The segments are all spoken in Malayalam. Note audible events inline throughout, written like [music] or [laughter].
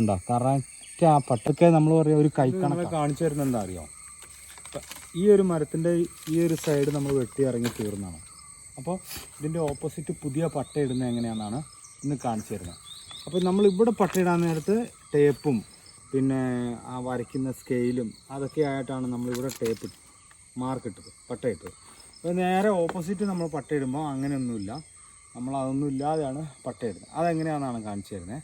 ഉണ്ടോ കറക്റ്റ് ആ പട്ടൊക്കെ നമ്മൾ പറയാം ഒരു കൈക്കണക്ക് കാണിച്ചു തരുന്ന എന്താ അറിയോ ഈ ഒരു മരത്തിന്റെ ഈ ഒരു സൈഡ് നമ്മൾ വെട്ടി ഇറങ്ങി തീർന്നതാണ് അപ്പോൾ ഇതിന്റെ ഓപ്പോസിറ്റ് പുതിയ പട്ട ഇടുന്നത് എങ്ങനെയാണെന്നാണ് ഇന്ന് കാണിച്ചു തരുന്നത്. അപ്പോൾ നമ്മൾ ഇവിടെ പട്ട ഇടാൻ നേരത്ത് ടേപ്പും പിന്നെ ആ വരയ്ക്കുന്ന സ്കെയിലും അതൊക്കെ ആയിട്ടാണ് നമ്മളിവിടെ ടേപ്പ് മാർക്ക് ഇട്ടത്. പട്ട ഇട്ടത്. അപ്പോൾ നേരെ ഓപ്പോസിറ്റ് നമ്മൾ പട്ട ഇടുമ്പോൾ അങ്ങനെയൊന്നുമില്ല. നമ്മൾ അതൊന്നും ഇല്ലാതെയാണ് പട്ട ഇടുന്നത്. അതെങ്ങനെയാണെന്നാണ് കാണിച്ചു തരുന്നത്?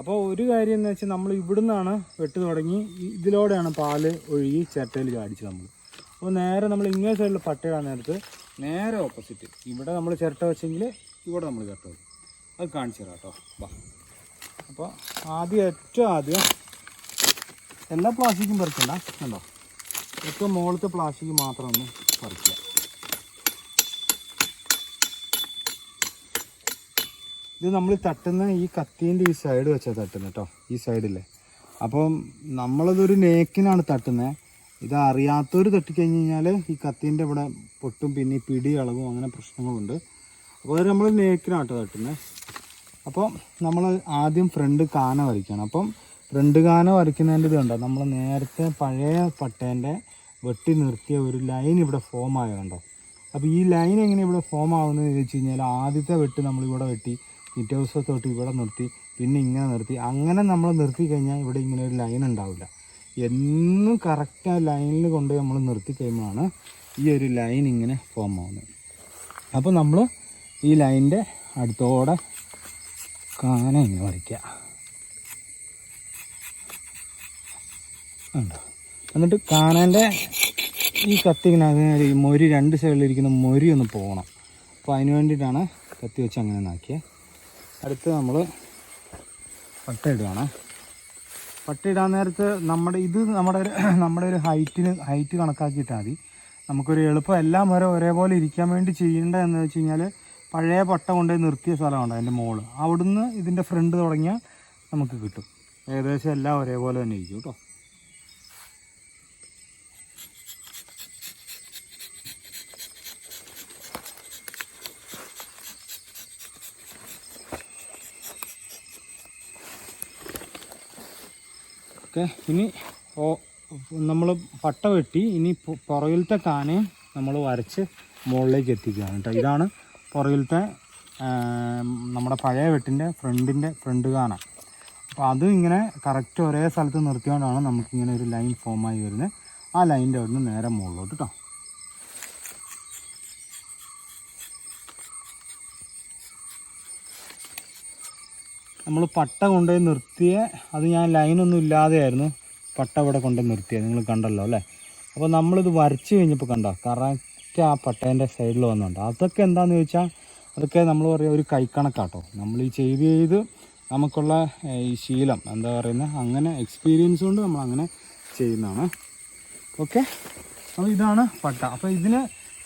അപ്പോൾ ഒരു കാര്യം എന്ന് വെച്ചാൽ നമ്മൾ ഇവിടുന്നാണ് വെട്ട് തുടങ്ങി ഇതിലൂടെയാണ് പാൽ ഒഴുകി ചിരട്ടയിൽ ചാടിച്ചത് നമ്മൾ അപ്പോൾ നേരെ നമ്മൾ ഇങ്ങേ സൈഡിൽ പട്ടയിടാൻ നേരത്ത് നേരെ ഓപ്പോസിറ്റ് ഇവിടെ നമ്മൾ ചിരട്ട വെച്ചെങ്കിൽ ഇവിടെ നമ്മൾ ചിരട്ട വെക്കും. അത് കാണിച്ചു തരാം കേട്ടോ. വാ. അപ്പോൾ ആദ്യം ഏറ്റവും ആദ്യം എല്ലാ പ്ലാസ്റ്റിക്കും പറിക്കണ്ട. കണ്ടോ? ഏറ്റവും മുകളിലത്തെ പ്ലാസ്റ്റിക് മാത്രം ഒന്ന് പറിക്കുക. ഇത് നമ്മൾ തട്ടുന്ന ഈ കത്തീന്റെ ഈ സൈഡ് വെച്ചാൽ തട്ടുന്നത് കേട്ടോ ഈ സൈഡില്ലേ അപ്പം നമ്മളതൊരു നേക്കിനാണ് തട്ടുന്നത് ഇത് അറിയാത്തവർ തട്ടിക്കഴിഞ്ഞ് കഴിഞ്ഞാൽ ഈ കത്തീന്റെ ഇവിടെ പൊട്ടും പിന്നെ ഈ പിടി ഇളകും അങ്ങനെ പ്രശ്നങ്ങളുണ്ട്. അപ്പോൾ നമ്മൾ നേക്കിനാട്ടോ തട്ടുന്നത് അപ്പോൾ നമ്മൾ ആദ്യം ഫ്രണ്ട് കാന വരയ്ക്കണം. അപ്പം ഫ്രണ്ട് കാന വരയ്ക്കുന്നതിന്റെ ഇത് കണ്ടോ? നമ്മൾ നേരത്തെ പഴയ പട്ടേന്റെ വെട്ടി നിർത്തിയ ഒരു ലൈൻ ഇവിടെ ഫോം ആയതുണ്ടോ അപ്പോൾ ഈ ലൈൻ എങ്ങനെ ഇവിടെ ഫോം ആവുന്നത് ചോദിച്ചു കഴിഞ്ഞാൽ ആദ്യത്തെ വെട്ട് നമ്മളിവിടെ വെട്ടി പിറ്റേ ദിവസം തൊട്ട് ഇവിടെ നിർത്തി പിന്നെ ഇങ്ങനെ നിർത്തി. അങ്ങനെ നമ്മൾ നിർത്തി കഴിഞ്ഞാൽ ഇവിടെ ഇങ്ങനെ ഒരു ലൈൻ ഉണ്ടാവില്ല. എന്നും കറക്റ്റ് ആ ലൈനിൽ കൊണ്ട് നമ്മൾ നിർത്തി കഴിയുമ്പോഴാണ് ഈ ഒരു ലൈൻ ഇങ്ങനെ ഫോം ആവുന്നത്. അപ്പോൾ നമ്മൾ ഈ ലൈനിന്റെ അടുത്തോടെ കാന ഇങ്ങനെ വരയ്ക്കുക. ഉണ്ടോ എന്നിട്ട് കാനേന്റെ ഈ കത്തി ഇങ്ങനെ ഈ മൊരി രണ്ട് സൈഡിലിരിക്കുന്ന മൊരി ഒന്ന് പോകണം. അപ്പോൾ അതിന് വേണ്ടിയിട്ടാണ് കത്തി വെച്ച് അങ്ങനെ നാക്കിയത് അടുത്ത് നമ്മൾ പട്ട ഇടുകയാണ് പട്ട ഇടാൻ നേരത്ത് നമ്മുടെ ഇത് നമ്മുടെ ഒരു [clears throat] നമ്മുടെ ഒരു ഹൈറ്റിന് ഹൈറ്റ് കണക്കാക്കിയിട്ടാൽ മതി. നമുക്കൊരു എളുപ്പം എല്ലാം മരം ഒരേപോലെ ഇരിക്കാൻ വേണ്ടി ചെയ്യേണ്ടത് എന്ന് വെച്ച് കഴിഞ്ഞാൽ പഴയ പട്ട കൊണ്ടുപോയി നിർത്തിയ സ്ഥലമുണ്ട് അതിന്റെ മുകളിൽ അവിടുന്ന് ഇതിന്റെ ഫ്രണ്ട് തുടങ്ങിയാൽ നമുക്ക് കിട്ടും. ഏകദേശം എല്ലാം ഒരേപോലെ തന്നെ ഇരിക്കും കേട്ടോ. ഓക്കെ. ഇനി ഓ നമ്മൾ പട്ട വെട്ടി ഇനി പുറയിലത്തെ കാനയും നമ്മൾ വരച്ച് മുകളിലേക്ക് എത്തിക്കുകയാണ് കേട്ടോ. ഇതാണ് പുറകിലത്തെ ആം, നമ്മുടെ പഴയ വെട്ടിന്റെ ഫ്രണ്ടിന്റെ ഫ്രണ്ട് കാന അപ്പോൾ അത് ഇങ്ങനെ കറക്റ്റ് ഒരേ സ്ഥലത്ത് നിർത്തിയോണ്ടാണ് നമുക്കിങ്ങനെ ഒരു ലൈൻ ഫോമായി വരുന്നത്. ആ ലൈന്റെ അവിടുന്ന് നേരെ മുകളിലോട്ട് കേട്ടോ നമ്മൾ പട്ട കൊണ്ടുപോയി നിർത്തിയ അത് ഞാൻ ലൈനൊന്നും ഇല്ലാതെയായിരുന്നു പട്ട ഇവിടെ കൊണ്ടുപോയി നിർത്തിയത്. നിങ്ങൾ കണ്ടല്ലോ അല്ലേ? അപ്പോൾ നമ്മളിത് വരച്ച് കഴിഞ്ഞപ്പോൾ കണ്ടോ? കറക്റ്റ് ആ പട്ടേന്റെ സൈഡിൽ വന്നുണ്ട്. അതൊക്കെ എന്താണെന്ന് ചോദിച്ചാൽ അതൊക്കെ നമ്മൾ പറയുക ഒരു കൈക്കണക്കാട്ടോ. നമ്മൾ ഈ ചെയ്ത് ചെയ്ത് നമുക്കുള്ള ഈ ശീലം എന്താ പറയുന്നത് അങ്ങനെ എക്സ്പീരിയൻസ് കൊണ്ട് നമ്മൾ അങ്ങനെ ചെയ്യുന്നതാണ്. ഓക്കെ അപ്പോൾ ഇതാണ് പട്ട. അപ്പോൾ ഇതിന്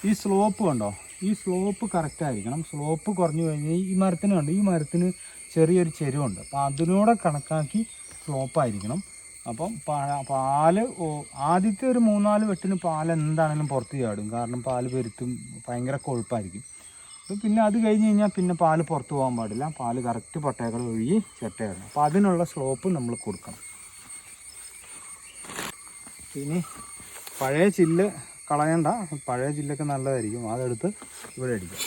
ഈ സ്ലോപ്പ് കണ്ടോ? ഈ സ്ലോപ്പ് കറക്റ്റ് ആയിരിക്കണം. സ്ലോപ്പ് കുറഞ്ഞു കഴിഞ്ഞാൽ ഈ മരത്തിന് കണ്ടോ? ഈ മരത്തിന് ചെറിയൊരു ചെരുവുണ്ട്. അപ്പോൾ അതിലൂടെ കണക്കാക്കി സ്ലോപ്പ് ആയിരിക്കണം. അപ്പം പാൽ ആദ്യത്തെ ഒരു മൂന്നാൽ വെട്ടിന് പാൽ എന്താണെങ്കിലും പുറത്ത് ചാടും. കാരണം പാൽ പെരുത്തും ഭയങ്കര കൊഴുപ്പായിരിക്കും. അപ്പോൾ പിന്നെ അത് കഴിഞ്ഞ് കഴിഞ്ഞാൽ പിന്നെ പാൽ പുറത്ത് പോകാൻ പാടില്ല. പാൽ കറക്റ്റ് പട്ടയകൾ ഒഴുകി സെറ്റായിരുന്നു അപ്പോൾ അതിനുള്ള സ്ലോപ്പ് നമ്മൾ കൊടുക്കണം. ഇനി പഴയ ചില്ല് കളയണ്ട. പഴയ ചില്ലൊക്കെ നല്ലതായിരിക്കും. അതെടുത്ത് ഇവിടെ അടിക്കാം.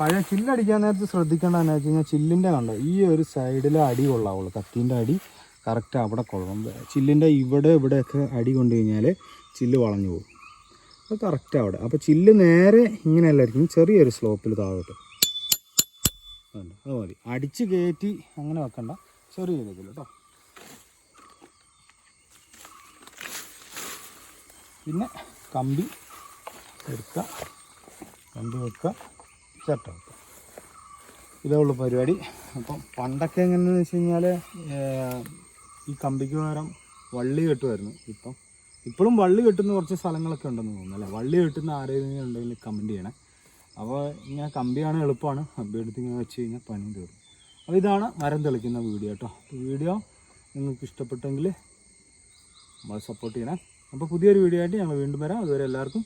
പഴയ ചില്ലടിക്കാൻ നേരത്ത് ശ്രദ്ധിക്കേണ്ടതെന്ന് വെച്ച് കഴിഞ്ഞാൽ ചില്ലിന്റെ കണ്ടോ? ഈ ഒരു സൈഡിലെ അടി കൊള്ളാവുള്ളൂ കത്തീന്റെ അടി കറക്റ്റ് അവിടെ കൊള്ളണം ചില്ലിന്റെ ഇവിടെ ഇവിടെയൊക്കെ അടി കൊണ്ടു കഴിഞ്ഞാൽ ചില്ല് വളഞ്ഞു പോകും. അത് കറക്റ്റ് അവിടെ. അപ്പോൾ ചില്ല് നേരെ ഇങ്ങനെയല്ലായിരിക്കും. ചെറിയൊരു സ്ലോപ്പിൽ താഴോട്ട്? അത് മതി. അടിച്ച് കയറ്റി അങ്ങനെ വെക്കണ്ട. ചെറിയ രീതിയിൽ കേട്ടോ. പിന്നെ കമ്പി എടുക്കുക. കമ്പി വെക്കുക. വെക്കുക ഇതേ ഉള്ളൂ പരിപാടി. അപ്പം പണ്ടൊക്കെ എങ്ങനെയാണെന്ന് വെച്ച് കഴിഞ്ഞാൽ ഈ കമ്പിക്ക് പകരം വള്ളി കെട്ടുമായിരുന്നു. ഇപ്പം ഇപ്പോഴും വള്ളി കെട്ടുന്ന കുറച്ച് സ്ഥലങ്ങളൊക്കെ ഉണ്ടെന്ന് തോന്നുന്നു അല്ലേ? വള്ളി കെട്ടുന്ന ആരെങ്കിലും ഉണ്ടെങ്കിൽ കമന്റ് ചെയ്യണേ. അപ്പോൾ ഇങ്ങനെ കമ്പിയാണ് എളുപ്പമാണ്. കമ്പി എടുത്ത് ഇങ്ങനെ വെച്ച് കഴിഞ്ഞാൽ പണി തീർന്നു. അപ്പോൾ ഇതാണ് മരം തെളിക്കുന്ന വീഡിയോ കേട്ടോ. വീഡിയോ നിങ്ങൾക്ക് ഇഷ്ടപ്പെട്ടെങ്കിൽ നമ്മൾ സപ്പോർട്ട് ചെയ്യണേ. അപ്പോൾ പുതിയൊരു വീഡിയോ ആയിട്ട് ഞങ്ങൾ വീണ്ടും വരാം. അതുവരെ എല്ലാവർക്കും